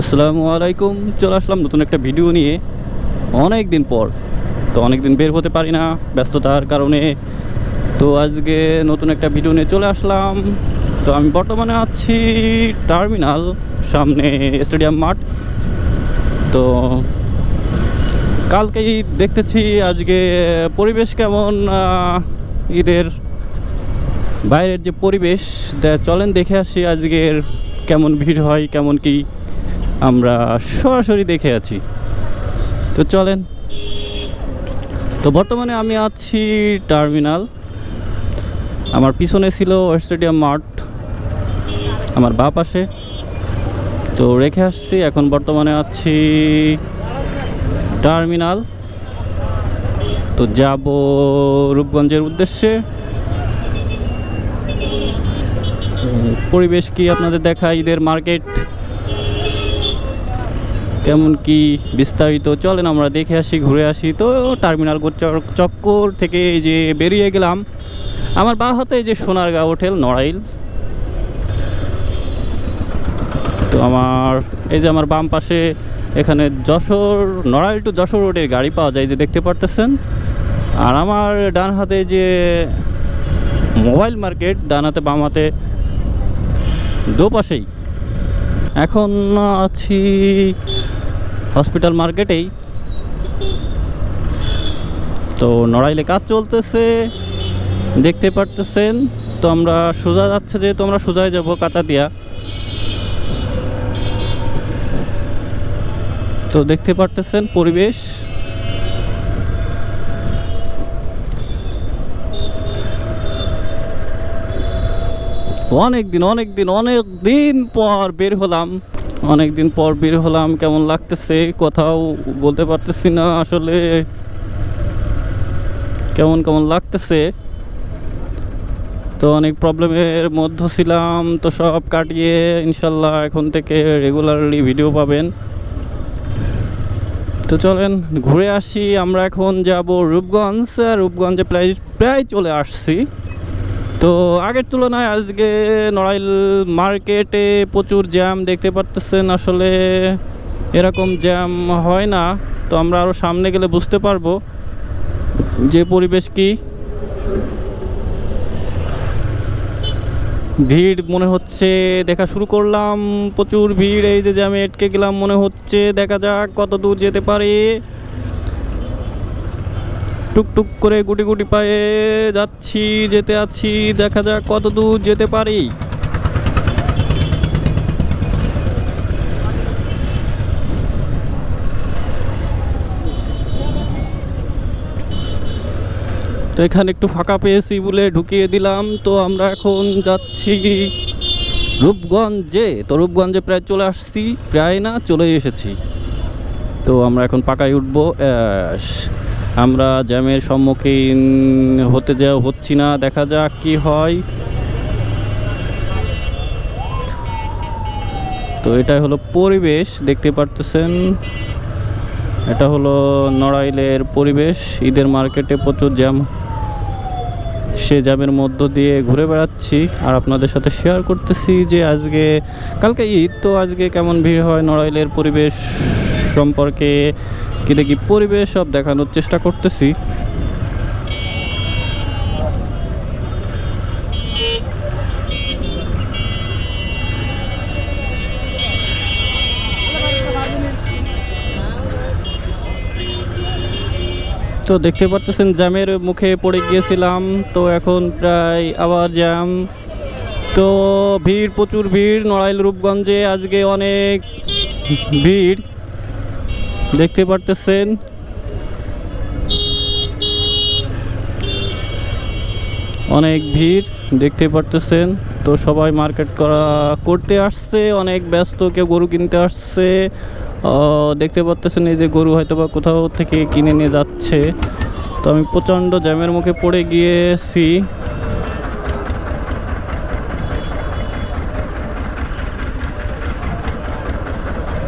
আসসালামু আলাইকুম, চলে আসলাম নতুন একটা ভিডিও নিয়ে। অনেক দিন পর, তো অনেক দিন বের হতে পারি না ব্যস্ততার কারণে। তো আজকে নতুন একটা ভিডিও নিয়ে চলে আসলাম। তো আমি বর্তমানে আছি টার্মিনাল, সামনে স্টেডিয়াম মাঠ। তো কালকেই দেখতেছি আজকে পরিবেশ কেমন ঈদের বাইরের যে পরিবেশ চলেন দেখে আসি আজকের কেমন ভিড় হয়, কেমন কি আমরা সরাসরি দেখে আছি। তো চলেন। তো বর্তমানে আমি আছি টার্মিনাল। আমার পিছনে ছিল স্টেডিয়াম মাঠ, আমার বা পাশে। তো রেখে আসছি, এখন বর্তমানে আছি টার্মিনাল। তো যাব রূপগঞ্জের উদ্দেশ্যে। পরিবেশ কি আপনাদের দেখা ঈদের মার্কেট কেমন কি বিস্তারিত, চলেন আমরা দেখে আসি, ঘুরে আসি। তো টার্মিনাল চক্কর থেকে যে বেরিয়ে গেলাম, আমার বা হাতে যে সোনারগাঁও হোটেল নড়াইল। তো আমার, এই যে আমার বাম পাশে এখানে যশোর, নড়াইল টু যশোর রোডের গাড়ি পাওয়া যায় যে দেখতে পারতেছেন। আর আমার ডান হাতে যে মোবাইল মার্কেট ডান হাতে বাম হাতে দুপাশেই। এখন আছি হসপিটাল মার্কেটেই তো নড়াইলে কাজ চলতেছে, দেখতে পারতেছেন। তো আমরা সোজা যাচ্ছে যেহেতু আমরা সোজায় যাব কাঁচা দিয়া তো দেখতে পারতেছেন পরিবেশ। অনেক দিন অনেক দিন অনেক দিন পর বের হলাম। অনেক দিন পর বের হলাম, কেমন লাগতেছে? কোথাও বলতে পারতেছি না আসলে। কেমন কেমন লাগতেছে? তো অনেক প্রবলেমের মধ্য ছিলাম, তো সব কাটিয়ে ইনশাল্লাহ এখন থেকে রেগুলারলি ভিডিও পাবেন। তো চলেন, ঘুরে আসি। আমরা এখন যাব রূপগঞ্জ রূপগঞ্জে প্রায় প্রায় চলে আসছি। তো আগের তুলনায় আজকে নড়াইল মার্কেটে প্রচুর জ্যাম দেখতে পারতেছেন। আসলে এরকম জ্যাম হয় না, তো আমরা আরও সামনে গেলে বুঝতে পারব যে পরিবেশ কি। ভিড় মনে হচ্ছে, দেখা শুরু করলাম প্রচুর ভিড়, এই যে জ্যামে আটকে গেলাম মনে হচ্ছে। দেখা যাক কত দূর যেতে পারে। টুকটুক করে গুটি গুটি পায়ে যাচ্ছি, যেতে আছি, দেখা যাক কত দূর যেতে পারি তো এখানে একটু ফাঁকা পেয়েছি বলে ঢুকিয়ে দিলাম, তো আমরা এখন যাচ্ছি রূপগঞ্জে তো রূপগঞ্জে প্রায় চলে আসছি, প্রায় না, চলে এসেছি তো আমরা এখন পাকায় উঠবো। আমরা জ্যামের সম্মুখীন হতে যা হচ্ছি না, দেখা যাক কি হয়। তো এটাই হলো পরিবেশ, দেখতে পারতেছেন? এটা হলো নড়াইলের পরিবেশ, ঈদের মার্কেটে প্রচুর জ্যাম। সে জ্যামের মধ্য দিয়ে ঘুরে বেড়াচ্ছি, আর আপনাদের সাথে শেয়ার করতেছি যে আজকে, কালকে ঈদ, তো আজকে কেমন ভিড় হয় নড়াইলের পরিবেশ সম্পর্কে? কি দেখি পরিবেশ সব দেখানোর চেষ্টা করতেছি। তো দেখতে পারতেছেন, জ্যামের মুখে পড়ে গিয়েছিলাম, তো এখন প্রায় আবার জ্যাম। তো ভিড়, প্রচুর ভিড়, নড়াইল, রূপগঞ্জে আজকে অনেক ভিড়। দেখতে পারতেছেন। অনেক ভিড়, দেখতে পারতেছেন। তো সবাই মার্কেট করা, করতে আসছে, অনেক ব্যস্ত, কেউ গরু কিনতে আসছে। দেখতে পারতেছেন এই যে গরু হয়তো বা কোথাও থেকে কিনে নিয়ে যাচ্ছে। তো আমি প্রচণ্ড জ্যামের মুখে পড়ে গিয়েছি।